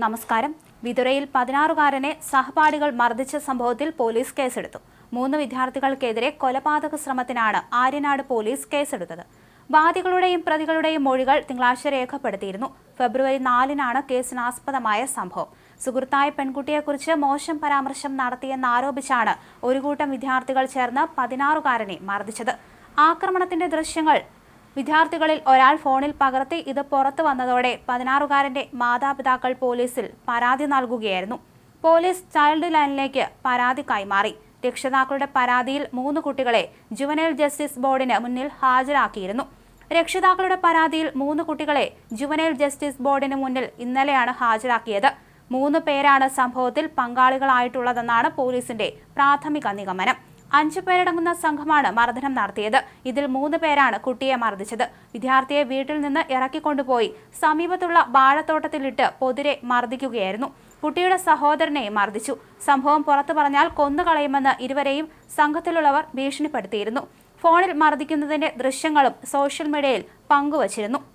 നമസ്കാരം. വിതുരയിൽ പതിനാറുകാരനെ സഹപാഠികൾ മർദ്ദിച്ച സംഭവത്തിൽ പോലീസ് കേസെടുത്തു. മൂന്ന് വിദ്യാർത്ഥികൾക്കെതിരെ കൊലപാതക ശ്രമത്തിനാണ് ആര്യനാട് പോലീസ് കേസെടുത്തത്. വാദികളുടെയും പ്രതികളുടെയും മൊഴികൾ തിങ്കളാഴ്ച രേഖപ്പെടുത്തിയിരുന്നു. ഫെബ്രുവരി നാലിനാണ് കേസിനാസ്പദമായ സംഭവം. സുഹൃത്തായ പെൺകുട്ടിയെക്കുറിച്ച് മോശം പരാമർശം നടത്തിയെന്നാരോപിച്ചാണ് ഒരു കൂട്ടം വിദ്യാർത്ഥികൾ ചേർന്ന് പതിനാറുകാരനെ മർദ്ദിച്ചത്. ആക്രമണത്തിന്റെ ദൃശ്യങ്ങൾ വിദ്യാർത്ഥികളിൽ ഒരാൾ ഫോണിൽ പകർത്തി ഇത് പുറത്തു വന്നതോടെ പതിനാറുകാരന്റെ മാതാപിതാക്കൾ പോലീസിൽ പരാതി നൽകുകയായിരുന്നു. പോലീസ് ചൈൽഡ് ലൈനിലേക്ക് പരാതി കൈമാറി. രക്ഷിതാക്കളുടെ പരാതിയിൽ മൂന്ന് കുട്ടികളെ ജുവനൈൽ ജസ്റ്റിസ് ബോർഡിന് മുന്നിൽ ഹാജരാക്കിയിരുന്നു. രക്ഷിതാക്കളുടെ പരാതിയിൽ മൂന്ന് കുട്ടികളെ ജുവനൈൽ ജസ്റ്റിസ് ബോർഡിന് മുന്നിൽ ഇന്നലെയാണ് ഹാജരാക്കിയത്. മൂന്ന് പേരാണ് സംഭവത്തിൽ പങ്കാളികളായിട്ടുള്ളതെന്നാണ് പോലീസിന്റെ പ്രാഥമിക നിഗമനം. അഞ്ചു പേരടങ്ങുന്ന സംഘമാണ് മർദ്ദനം നടത്തിയത്. ഇതിൽ മൂന്ന് പേരാണ് കുട്ടിയെ മർദ്ദിച്ചത്. വിദ്യാർത്ഥിയെ വീട്ടിൽ നിന്ന് ഇറക്കിക്കൊണ്ടുപോയി സമീപത്തുള്ള വാഴത്തോട്ടത്തിലിട്ട് പൊതിരെ മർദ്ദിക്കുകയായിരുന്നു. കുട്ടിയുടെ സഹോദരനെ മർദ്ദിച്ചു. സംഭവം പുറത്തു പറഞ്ഞാൽ കൊന്നുകളയുമെന്ന് ഇരുവരെയും സംഘത്തിലുള്ളവർ ഭീഷണിപ്പെടുത്തിയിരുന്നു. ഫോണിൽ മർദ്ദിക്കുന്നതിന്റെ ദൃശ്യങ്ങളും സോഷ്യൽ മീഡിയയിൽ പങ്കുവച്ചിരുന്നു.